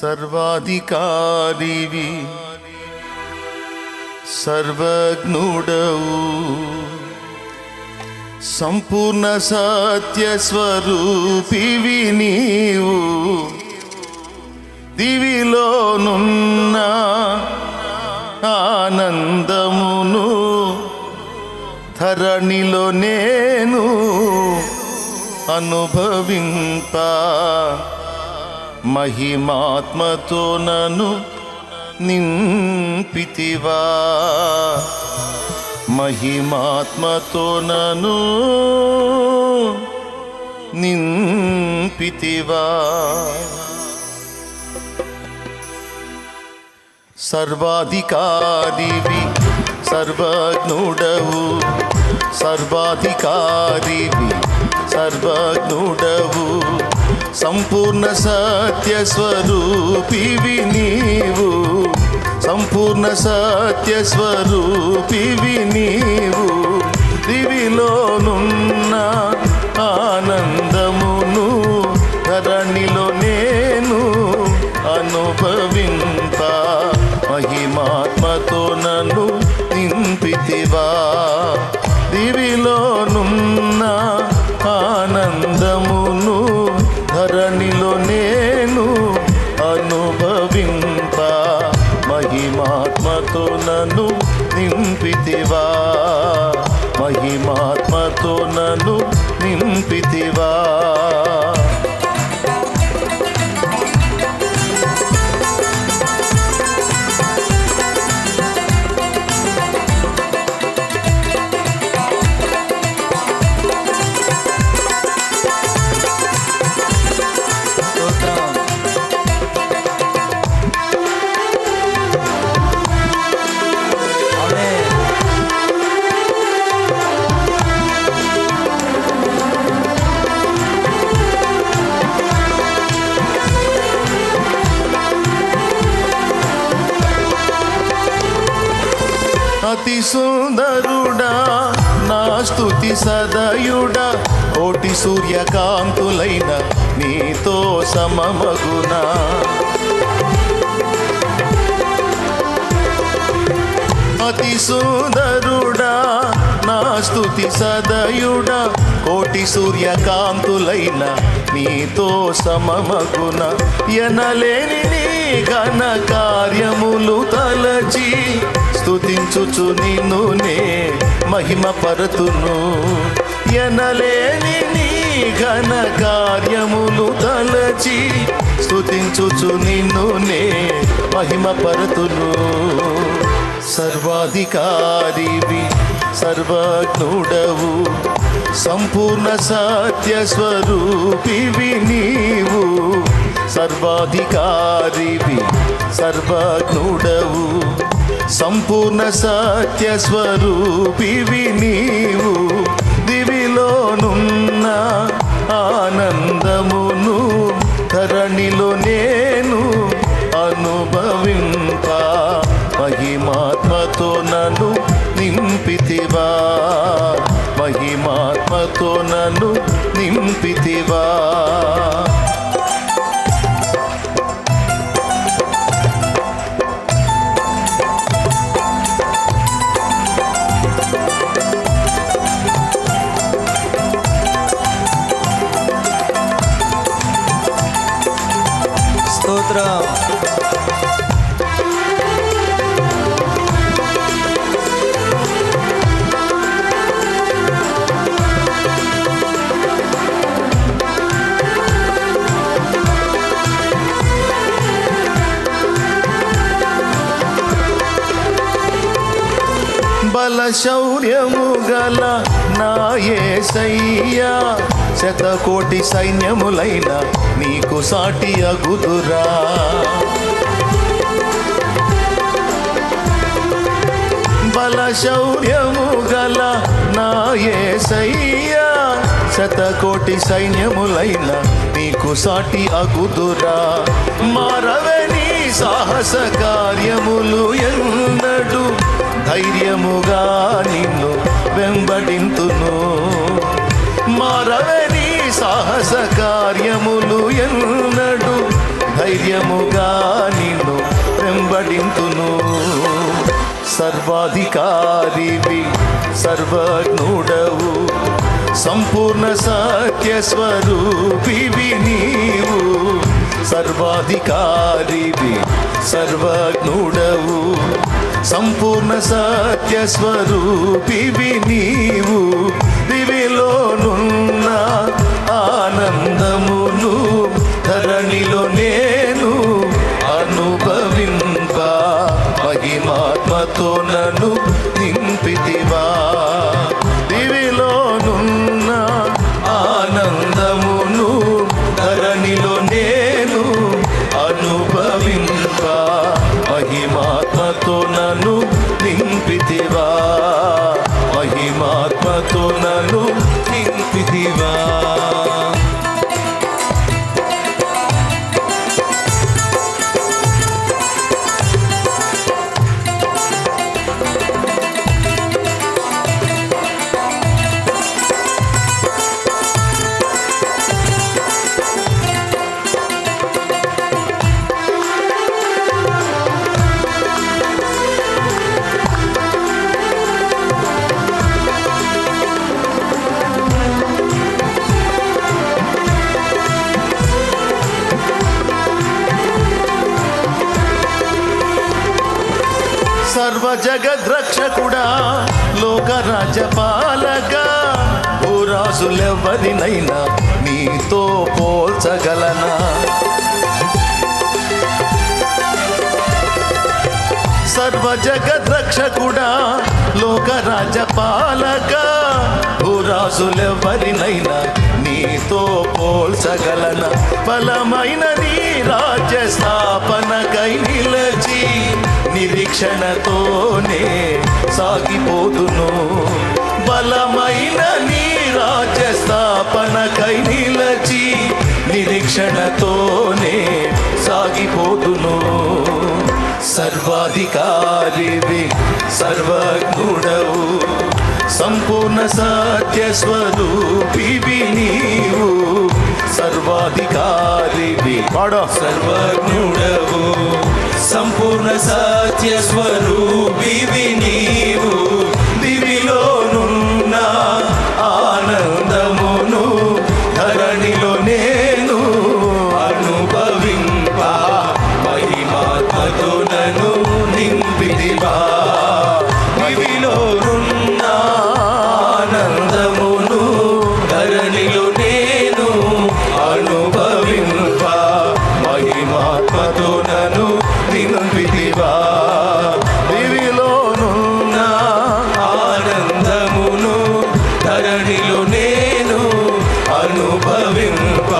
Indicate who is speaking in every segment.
Speaker 1: సర్వాధికారివి సర్వజ్ఞుడవు. సంపూర్ణ సత్య స్వరూపివి నీవు. దివిలోనున్న ఆనందమును ధరణిలో నేను అనుభవింప మహిమాత్మతో నను నింపితివా. మహిమాత్మతో నను నింపితివా. సర్వాధికారివి సర్వజ్ఞుడవు. సర్వాధికారివి సర్వజ్ఞుడవు. సంపూర్ణ సత్య స్వరూపివి నీవు సంపూర్ణ సత్య స్వరూపివి నీవు దివిలోనున్న నింపితివా అతి సుందరుడా నా స్థుతి సదయుడా. కోటి సూర్యకాంతులైన నీతో సమమగునా. అతి సుందరుడా నా స్థుతి సదయుడా. కోటి సూర్యకాంతులైన నీతో సమమగున. ఎనలేని నీ ఘన కార్యములు తలచి స్థుతించుచు నిన్ను నే మహిమ పరతును ఎనలేని నీ ఘన కార్యములు తలచి స్థుతించుచు నిన్ను నే మహిమ పరతును సర్వాధికారివి సర్వజ్ఞుడవు సంపూర్ణ సత్య స్వరూపివి నీవు. సర్వాధికారివి సర్వజ్ఞుడవు సంపూర్ణ సత్య స్వరూపివి నీవు దివిలోనున్న ఆనందమును ధరణిలో నేను అనుభవింప శౌర్యము గల నాయసయ్యా శతకోటి సైన్యములైన నీకు సాటి అగుదురా. బల శౌర్యము గల నాయసయ్యా శతకోటి సైన్యములైన నీకు సాటి అగుదురా. మారవని సాహస కార్యములు ఎన్నడు ధైర్యముగా నిన్ను వెంబడింతును. మారవని సాహస కార్యములు ఎన్నడు. ధైర్యముగా నిన్ను వెంబడింతును. సర్వాధికారివి సర్వజ్ఞుడవు. సంపూర్ణ సత్య స్వరూపివి నీవు. సర్వాధికారివి సర్వజ్ఞుడవు సంపూర్ణ సత్య స్వరూపివి నీవు దివిలోనున్న ఆనందమును ధరణిలో నేను అనుభవింప మహిమాత్మతో నన్ను సర్వ జగద్రక్షకుడా లోక రాజ్యపాలగా భూరాజులెవరినైనా నీతో పోల్చగలనా? సర్వ జగద్రక్షకుడా లోక రాజ్యపాలగా భూరాజులెవరినైనా నీతో పోల్చగలన? బలమైన నీ రాజ్య నిరీక్షణతోనే సాగిపోతును బలమైన నీ రాజ్య స్థాపనకై నిలచి నిరీక్షణతోనే సాగిపోతును సర్వాధికారివి సర్వజ్ఞుడవు. సంపూర్ణ సత్య స్వరూపివి నీవు. సర్వాధికారివి పాడో.
Speaker 2: సర్వజ్ఞుడవు. సంపూర్ణ సత్య స్వరూపివి వైభవింప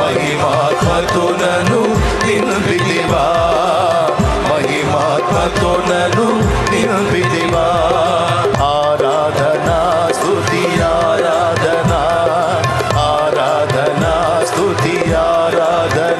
Speaker 2: మహిమాత్మతో నను
Speaker 1: నిలివా మహిమాత్మతో
Speaker 2: నను
Speaker 1: నిలివా ఆరాధనా స్థుతి ఆరాధనా. ఆరాధనా స్థుతి ఆరాధనా.